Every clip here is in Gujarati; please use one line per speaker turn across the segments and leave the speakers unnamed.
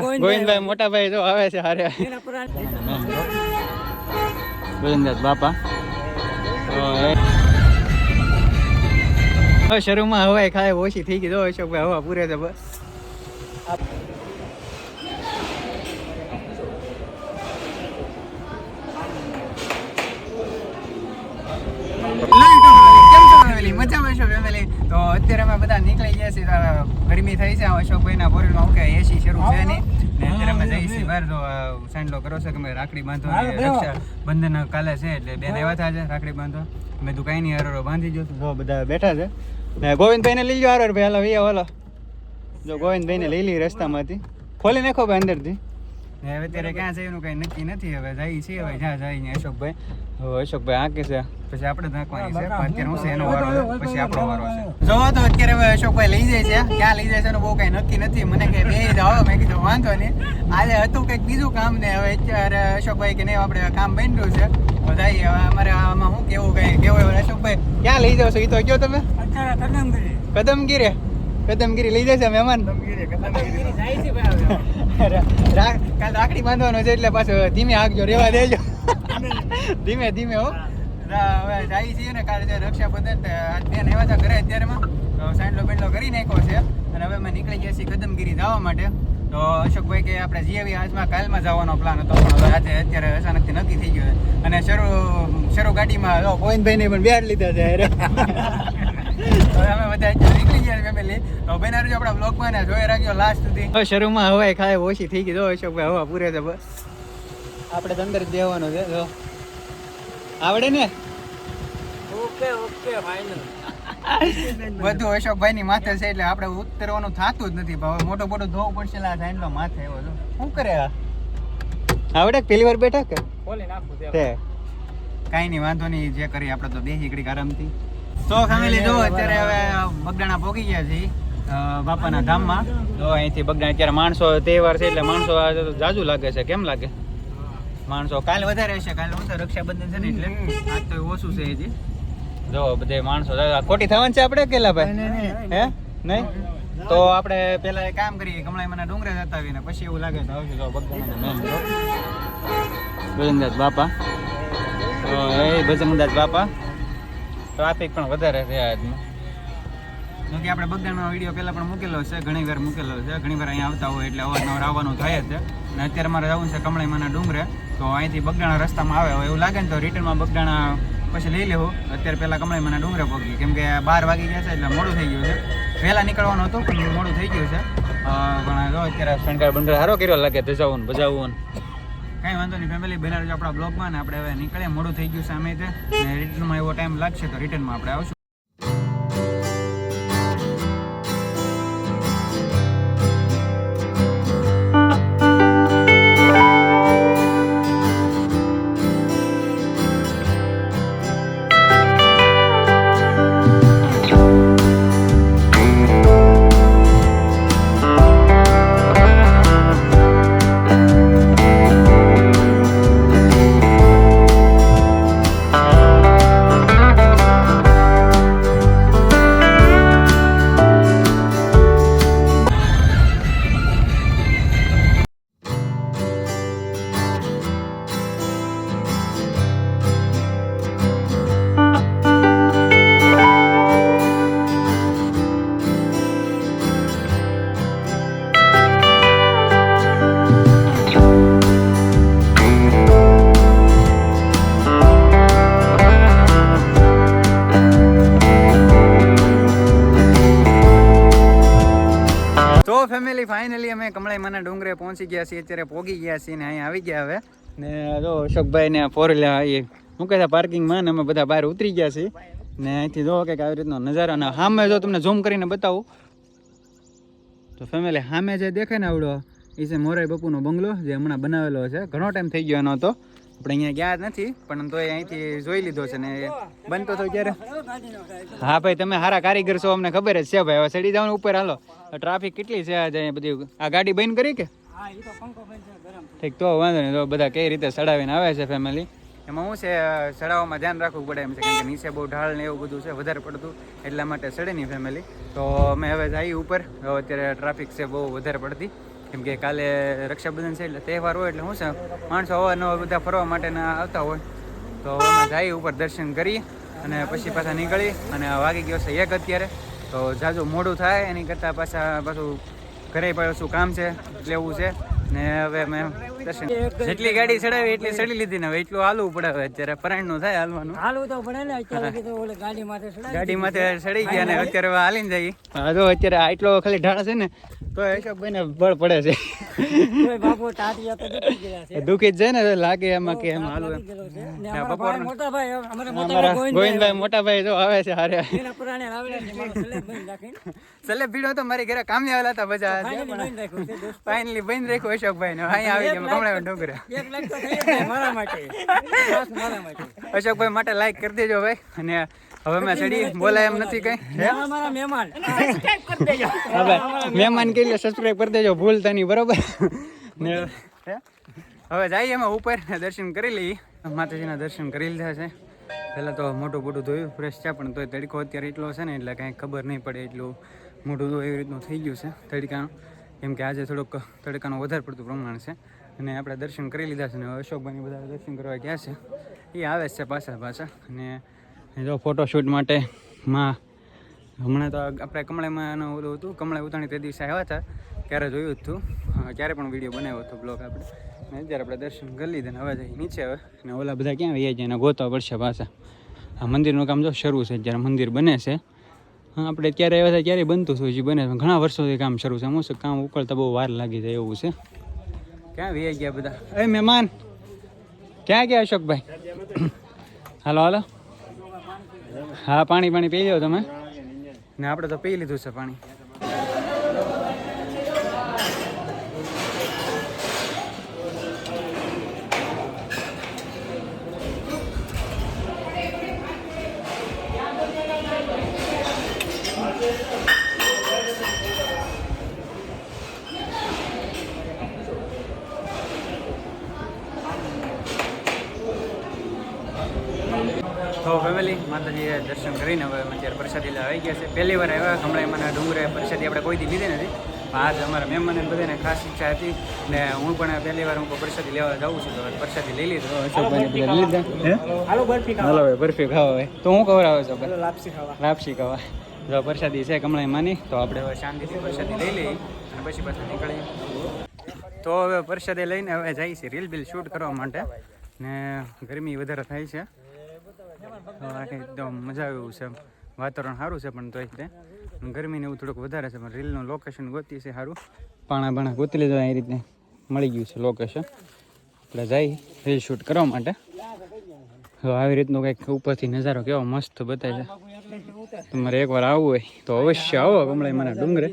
ગોવિંદભાઈ મોટા ભાઈ જો આવે છે હારે. ગોવિંદદાસ બાપા. શરૂમાં હવાઈ ખાય ઓછી થઈ ગઈ તો અશોકભાઈ હવા પૂરે છે બસ મજામાં છો ફેમિલી તો અત્યારે અમે ગયા છીએ ગરમી થઈ છે અશોકભાઈના બોરેલમાં ઓકે એસી શરૂ છે નહીં. ને અત્યારે અમે જઈએ છીએ બહાર તો સાંડલો કરો છો કે અમે રાખડી બાંધો ને રક્ષા બંધન કાલે છે એટલે બેન આવ્યા હતા છે રાખડી બાંધો. મેં તું કાંઈ નહીં હરોરો બાંધી જો જો બધા બેઠા છે. ને ગોવિંદભાઈને લઈ લો હરોર ભાઈ હાલો વીયા હાલો. જો ગોવિંદભાઈને લઈ લઈ રસ્તામાંથી. ખોલી નાખો ભાઈ અંદરથી. ને હવે અત્યારે ક્યાં છે એનું કઈ નક્કી નથી હવે જાય છે હવે જ્યાં જાય અશોકભાઈ. હવે અશોકભાઈ આકે છે. પછી આપણે નાખવાની છે અત્યારે હું છે એનો વારો પછી આપણો વારો છે. જોવો તો અત્યારે હવે અશોકભાઈ લઈ જાય છે ક્યાં લઈ જાય છે એનું બહુ કઈ નક્કી નથી મને કે બે જાઓ મેં કીધું વાંધો નહીં. આજે હતું કંઈક બીજું કામ ને હવે અત્યારે અશોકભાઈ કે નહીં આપણે કામ બન્યું છે. તો જઈએ હવે અમારે આમાં શું કેવું કઈ કેવું હવે અશોકભાઈ ક્યાં લઈ જાવ છો? એ તો કયો તમે? કદમગીરી. કદમગીરી. લઈ જશે મહેમાન? રા- કાલ રાખડી બાંધવાનો છે એટલે પાછો ધીમે આગજો, રેવા દેજો. ધીમે ધીમે હો. હવે જાય છીએ ને કાલે રક્ષાબંધન ત્યાં આવ્યા હતા ઘરે અત્યારમાં તો સાંડલો બેંડલો કરી નાખ્યો છે. અને હવે અમે નીકળી ગયા છીએ કદમગીરી જવા માટે. તો અશોકભાઈ કે આપણે જીએવી આજમાં કાલમાં જવાનો પ્લાન હતો, પણ હવે આજે અત્યારે અચાનકથી નક્કી થઈ ગયો અને શરૂ શરૂ ગાડીમાં ગોવિંદભાઈને પણ બેડ લીધા છે. હવે અમે બધા નીકળી ગયા ફેમિલી તો આપણા બ્લોગમાં ને જોઈ રાખજો લાસ્ટ સુધી. હવે શરૂમાં હવાય ખાય ઓછી થઈ ગઈ. જો અશોકભાઈ હવા પૂરે છે. બસ. આપણે તો અંદર દેવાનું છે જો. આવડે ને? બધું અશોકભાઈ ની માથે છે એટલે આપણે ઉતરવાનું થતું જ નથી. પણ મોટો મોટો ધોવું પડશે આ સાઈડનો માથે એવો જો. શું કરે આ? આવડે કે પેલી વાર બેઠા કે? તે. કાંઈ નહીં વાંધો નહીં જે કરી આપણે તો બેસી ઘડીક આરામથી. તો ફેમિલી જો અત્યારે હવે બગડાણા પહોંચી ગયા છીએ બાપાના ધામમાં. તો અહીંથી બગડાણા અત્યારે માણસો તહેવાર છે એટલે માણસો તો જાજુ લાગે છે. કેમ લાગે? માણસો કાલ વધારે હશે કાલે વધારે રક્ષાબંધન છે ને એટલે આજ તો ઓછું છે હજી. જો બધે માણસો ખોટી થવાનું છે આપણે કેલા ભાઈ? હે? નહીં? તો આપણે પેલા કામ કરીએ કમળાઈમાંના ડુંગરે જતા આવીને પછી એવું લાગે તો આવશે મેન ભજનદાસ બાપા. તો એ ભજનદાસ બાપા. ટ્રાફિક પણ વધારે છે આજમાં જોકે આપણે બગદાણનો વીડિયો પહેલાં પણ મૂકેલો છે, ઘણી વાર મૂકેલો છે. ઘણી વાર અહીંયા આવતા હોય એટલે અવારનવાર આવવાનું થાય જ છે. અને અત્યારે મારે જવું છે કમળાઈમાંના ડુંગરે, તો અહીંથી બગદાણા રસ્તામાં આવે. હોય એવું લાગે ને તો રિટર્નમાં બગદાણા પછી લઈ લેવું. અત્યારે પહેલા મને ડુંગરે પહોંચી કેમ કે બાર વાગી ગયા છે એટલે મોડું થઈ ગયું છે. પહેલાં નીકળવાનું હતું, પણ મોડું થઈ ગયું છે. પણ જો અત્યારે શણગાર બંગાર સારો કર્યો લાગે, ધજાવું ને. કાંઈ વાંધો નહીં ફેમિલી બનાવજો આપણા બ્લોગમાં ને આપણે હવે નીકળે મોડું થઈ ગયું સામે તે રિટર્નમાં એવો ટાઈમ લાગશે તો રિટર્નમાં આપણે આવશું. ફેમિલી ફાઇનલી અમે કમળાઈમાંના ડુંગરે પહોંચી ગયા છીએ. અત્યારે પોગી ગયા છીએ ને અહીંયા આવી ગયા હવે. ને જો અશોકભાઈ ને ફોર વ્હીલર શું કહેતા પાર્કિંગમાં ને અમે બધા બહાર ઉતરી ગયા છીએ. ને અહીંથી જો કે આવી રીતનો નજારો અને સામે જો તમને ઝૂમ કરીને બતાવું. તો ફેમિલી સામે જે દેખે ને આવડો, એ છે મોરાઈ બાપુનો બંગલો, જે હમણાં બનાવેલો છે. ઘણો ટાઈમ થઈ ગયો એનો તો. આપણે અહીંયા ગયા નથી પણ તોય અહીંથી જોઈ લીધો છે ને બનતો તો ક્યારે? હા ભાઈ તમે સારા કારીગર છો અમને ખબર જ છે ભાઈ. હવે ચડી જવાનું ઉપર હાલો. ટ્રાફિક કેટલી છે આજે બધી? આ ગાડી બંધ કરી કે? ઠીક તો વાંધો નહીં. તો બધા કઈ રીતે ચડાવીને આવે છે ફેમિલી એમાં શું છે ચડાવવામાં ધ્યાન રાખવું પડે એમ છે કેમ કે નીચે બહુ ઢાળ ને એવું બધું છે વધારે પડતું. એટલા માટે ચડે નહીં ફેમિલી તો અમે હવે જઈએ ઉપર. અત્યારે ટ્રાફિક છે બહુ વધારે પડતી. કેમ કે કાલે રક્ષાબંધન છે એટલે તહેવાર હોય એટલે શું છે, માણસો અવારનવાર બધા ફરવા માટેના આવતા હોય. તો જઈએ ઉપર દર્શન કરી અને પછી પાછા નીકળી અને વાગી ગયો છે એક અત્યારે. તો જાજુ મોડું થાય, એની કરતાં પાછા પાછું ઘરે પાછું કામ છે, લેવું છે. ને હવે મેં જેટલી ગાડી ચડાવી એટલી ચડી લીધી ને હવે એટલું હાલવું પડે હવે અત્યારે. પરાયણનું થાય હાલવાનું.
હાલવું તો પડે ને અત્યારે ગાડી માથે
ગાડી માથે ચડી ગયા ને અત્યારે હાલીને જઈએ. હા જો અત્યારે આટલો ખાલી ઢાળ છે ને તો અશોકભાઈ ને બળ પડે
છે. બાપુ ટાટિયા તો દુખી ગયા છે.
છે જ છે ને લાગે એમાં કે એમ હાલવું.
ને મોટા ભાઈ અમારા મોટા ભાઈ
ગોવિંદભાઈ મોટા ભાઈ જો આવે છે હારે.
એના પુરાણે
સલે ભીડો તો મારી ઘરે કામે આવેલા હતા
ફાઇનલી બંધ રાખ્યું છે દોસ્ત.
ફાઇનલી અશોકભાઈ ને અહીંયા આવી ગયા કમળા ડુંગરે
એક લાખ તો થઈ જ જાય મારા માટે. ખાસ મારા માટે.
અશોકભાઈ માટે લાઈક કરી દેજો ભાઈ. અને હવે મેં ચડી બોલાય એમ નથી કઈ.
આ મહેમાન. સબસ્ક્રાઇબ કરી દેજો.
હવે મહેમાન. કહી સબસ્ક્રાઇબ કરી દેજો. ભૂલતા નહીં બરોબર? ને હવે જઈએ અમે ઉપર. ને દર્શન કરી લઈએ. માતાજીના દર્શન કરી લીધા છે. પહેલાં તો મોટું મોટું ધોયું ફ્રેશ છે પણ તોય તડકો અત્યારે એટલો છે ને એટલે કાંઈ ખબર નહીં પડે એટલું મોટું ધોયું એવી રીતનું થઈ ગયું છે તડકાનું. કેમ કે આજે થોડુંક તડકાનું વધારે પડતું પ્રમાણ છે. અને આપણે દર્શન કરી લીધા છે ને અશોકભાઈ બધા દર્શન કરવા ગયા છે. એ આવે છે પાછા પાછા. અને જો ફોટોશૂટ માટે માં હમણાં તો આપણે કમળેમાં ઓલું હતું કમળે ઉતાણી તે દિવસે આવ્યા હતા. ત્યારે જોયું જ હતું ક્યારે પણ વીડિયો બનાવ્યો હતો બ્લોગ આપણે. ને અત્યારે આપણે દર્શન કરી લીધા ને હવે જઈ નીચે હવે. અને ઓલા બધા ક્યાં વૈયા જાય એને ગોતવા પડશે પાછા. આ મંદિરનું કામ જો શરૂ છે જ્યારે મંદિર બને છે. હા, આપણે ક્યારે આવ્યા હતા ક્યારે બનતું હતું હજી બને ઘણા વર્ષોથી કામ શરૂ છે. શું કામ ઉકળતા બહુ વાર લાગી જાય એવું છે. ક્યાં વૈયા ગયા બધા? એ મહેમાન, ક્યાં ગયા અશોકભાઈ? હાલો હાલો. હા, પાણી પાણી પી લો તમે. ને આપણે તો પી લીધું છે પાણી. ફેમિલી માતાજીએ દર્શન કરીને હવે અમે અત્યારે પ્રસાદી લેવા આવી ગયા છે. પહેલી વાર આવ્યા હમણાં મને ડુંગરે પ્રસાદી આપણે કોઈ દી લીધી નથી. આજ અમારા મહેમાનને બધાને ખાસ ઈચ્છા હતી ને હું પણ પહેલી વાર હું પ્રસાદી લેવા જાઉં છું તો પ્રસાદી લઈ લીધો. અશોકભાઈને લઈ લીધા?
હાલો બરફી
હાલો ભાઈ બરફી ખાવા હવે તો હું ખબર આવે
છે લાપસી ખાવા.
લાપસી ખાવા. જો પ્રસાદી છે કમળાઈ માની. તો આપણે હવે શાંતિથી પ્રસાદી લઈ લઈએ અને પછી પાછા નીકળીએ. તો હવે પ્રસાદી લઈને હવે જાય છે રીલ બિલ શૂટ કરવા માટે ને ગરમી વધારે થાય છે. તો એકદમ મજા આવે એવું છે વાતાવરણ સારું છે પણ તોય તે. ગરમીને એવું થોડુંક વધારે છે પણ રીલનું લોકેશન ગોતી છે સારું. પાણા બાણા ગોતી લીધો એ રીતે મળી ગયું છે લોકેશન આપણે જઈ રીલ શૂટ કરવા માટે. તો આવી રીતનો કંઈક ઉપરથી નજારો કેવો મસ્ત બતાવે છે. તમારે એકવાર આવવું હોય તો અવશ્ય આવો કમળાઈ મને ડુંગરે.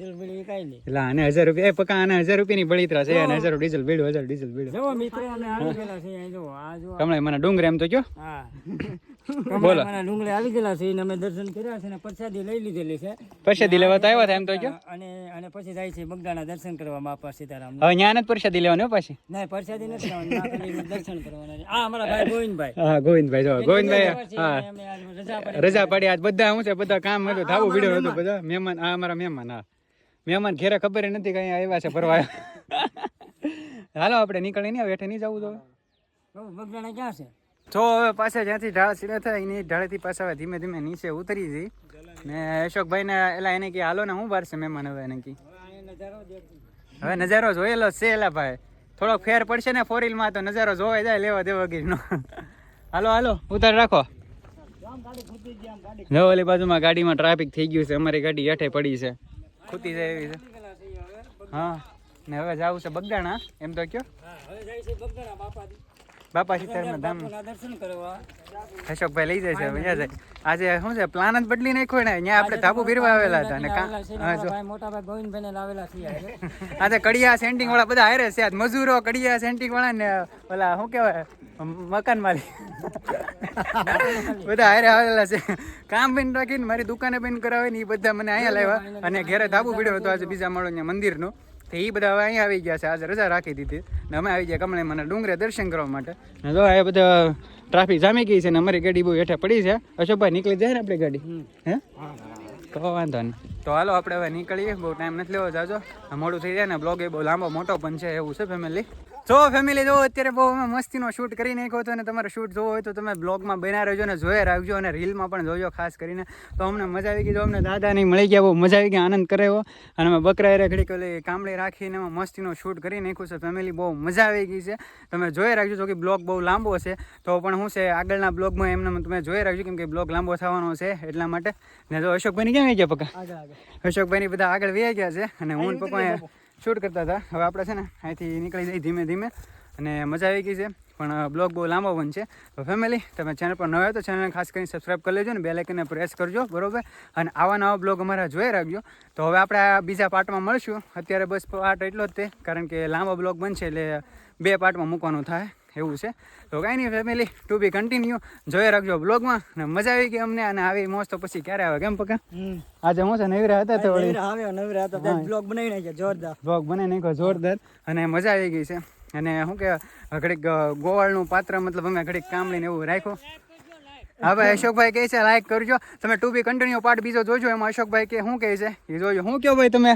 એટલે આને હજાર રૂપિયા એ પકા આને હજાર રૂપિયાની બળીતરા છે અને હજાર ડીઝલ બેડ્યું હજાર ડીઝલ
જુઓ
કમળાઈ મને ડુંગરે એમ તો કયો? બોલો.
ડુંગળી આવી ગયેલા છે અને અમે દર્શન કર્યા છે અને પ્રસાદી લઈ લીધેલી છે.
પ્રસાદી લેવા તો આવ્યા હતા એમ તો કયો?
અને અને પછી જાય છે બગદાણા દર્શન કરવા બાપા સીતારામ.
હવે ન્યા નથી પરસાદી લેવાની પાછી?
ના પ્રસાદી નથી લેવાની, દર્શન કરવાના આ અમારા ભાઈ ગોવિંદભાઈ.
હા ગોવિંદભાઈ જો ગોવિંદભાઈ હા.
રજા પડી
આજ બધા હું છે બધા કામ હતું ધાબુ ભીડ્યો હતો બધા. મહેમાન આ અમારા મહેમાન હા. મહેમાન ઘેરે ખબર નથી કઈ આવ્યા છે ફરવા. હાલો આપણે નીકળી નહીં હેઠે નહીં જવું તો?
બગદાણા ક્યાં છે?
તો હવે પાછા જ્યાંથી ઢાળ સીડા થાય, એની ઢાળેથી પાછા હવે ધીમે ધીમે નીચે ઉતરી જઈ. ને અશોકભાઈને એલા એને કે હાલો ને, હું બાર છે? મહેમાન હવે એને કી. હવે નજારો જોયેલો છે એલા ભાઈ. થોડોક ફેર પડશે ને ફોરમાં, તો નજારો જોવાય જાય લેવા દેવા ગીરનો હાલો હાલો, ઉતાર રાખો. જો, ઓલી બાજુમાં ગાડીમાં ટ્રાફિક થઈ ગયું છે. અમારી ગાડી હેઠે પડી છે. ખૂતી જાય એવી છે. હા, ને હવે જવું છે બગદાણા. એમ તો કયો?
હવે જાય છે બગદાણા બાપાથી.
બાપા સીતારામના ધામ.
દર્શન કરવા.
અશોકભાઈ લઈ જાય છે. જાય આજે શું છે પ્લાન જ બદલી નાખ્યો ને? અહીંયા આપણે ધાબુ ફેરવા આવેલા હતા ને હા
મારા
જો.
ભાઈ મોટા ભાઈ ગોવિંદભાઈને લાવેલા છે
આજે. કડિયા સેન્ટિંગ વાળા બધા હારે છે આજ મજૂરો કડિયા સેન્ટિંગ વાળા ને ઓલા શું કહેવાય મકાન માલિક. બધા હારે આવેલા છે. કામ બંધ રાખીને મારી દુકાને બંધ કરાવે ને એ બધા મને અહીંયા લાવ્યા અને ઘરે ધાબુ પીડ્યો હતો આજે બીજા માળો મંદિર મંદિરનો. તો એ બધા હવે અહીંયા આવી ગયા છે આજે રજા રાખી દીધી. ને અમે આવી ગયા કમળે મને ડુંગરે દર્શન કરવા માટે. ને જો આ બધા ટ્રાફિક જામી ગઈ છે ને અમારી ગાડી બહુ હેઠે પડી છે. અશોકભાઈ નીકળી જાય ને આપણી ગાડી? હે? તો વાંધો નહીં. તો હાલો આપણે હવે નીકળીએ. બહુ ટાઈમ નથી લેવો જાજો. મોડું થઈ જાય ને બ્લોગ એ બહુ લાંબો મોટો પણ છે એવું છે ફેમિલી જો ફેમિલી જો અત્યારે બહુ અમે મસ્તીનો શૂટ કરી નાખ્યો હતો અને તમારે શૂટ જોવો હોય તો તમે બ્લોગમાં બના રહેજો ને જોયા રાખજો અને રીલમાં પણ જોજો ખાસ કરીને. તો અમને મજા આવી ગઈ. જો અમને દાદાની મળી ગયા બહુ મજા આવી ગઈ આનંદ કરાયો. અને અમે બકરા એરે ઘડીક ઓલી કામળી રાખીને અમે મસ્તીનો શૂટ કરી નાખ્યું છે. ફેમિલી બહુ મજા આવી ગઈ છે. તમે જોઈ રાખજો જો કે બ્લોગ બહુ લાંબો છે. તો પણ શું છે આગળના બ્લોગમાં એમને તમે જોઈ રાખજો કેમ કે બ્લોગ લાંબો થવાનો છે એટલા માટે. ને જો અશોકભાઈની ક્યાં આવી ગયા પકા
આગળ આગળ.
અશોકભાઈની બધા આગળ વહી ગયા છે અને હું પપ્પા. શૂટ કરતા હતા. હવે આપણે છે ને અહીંથી નીકળી જઈએ ધીમે ધીમે અને મજા આવી ગઈ છે. પણ બ્લોગ બહુ લાંબો છે. તો ફેમિલી તમે ચેનલ પર નવા તો ચેનલને ખાસ કરીને સબસ્ક્રાઈબ કરી લેજો ને બે લાઇકને પ્રેસ કરજો, બરોબર? અને આવા નવા બ્લોગ અમારા જોઈ રાખજો. તો હવે આપણે બીજા પાર્ટમાં મળશું. અત્યારે બસ પાર્ટ એટલો જ તે, કારણ કે લાંબો બ્લોગ બનશે એટલે બે પાર્ટમાં મૂકવાનું થાય. એવું છે? તો કાંઈ નહીં ફેમિલી ટુ બી કન્ટિન્યુ જોઈ રાખજો બ્લોગમાં ને મજા આવી ગઈ અમને અને આવી મોજ તો પછી ક્યારે આવે કેમ પકા આજે હું છે નવીરા હતા તો વળી?
નવરા હતા બ્લોગ બનાવી નાખ્યો જોરદાર.
બ્લોગ બનાવી નાખ્યો જોરદાર. અને મજા આવી ગઈ છે. અને શું કે ઘડીક ગોવાળનું પાત્ર મતલબ અમે ઘડીક કામડીને એવું રાખ્યું. હા ભાઈ અશોકભાઈ કહે છે લાઈક કરજો. તમે ટુ બી કન્ટિન્યુ પાર્ટ બીજો જોજો એમાં અશોકભાઈ કે શું કહે છે એ જોજો. શું કહો ભાઈ તમે?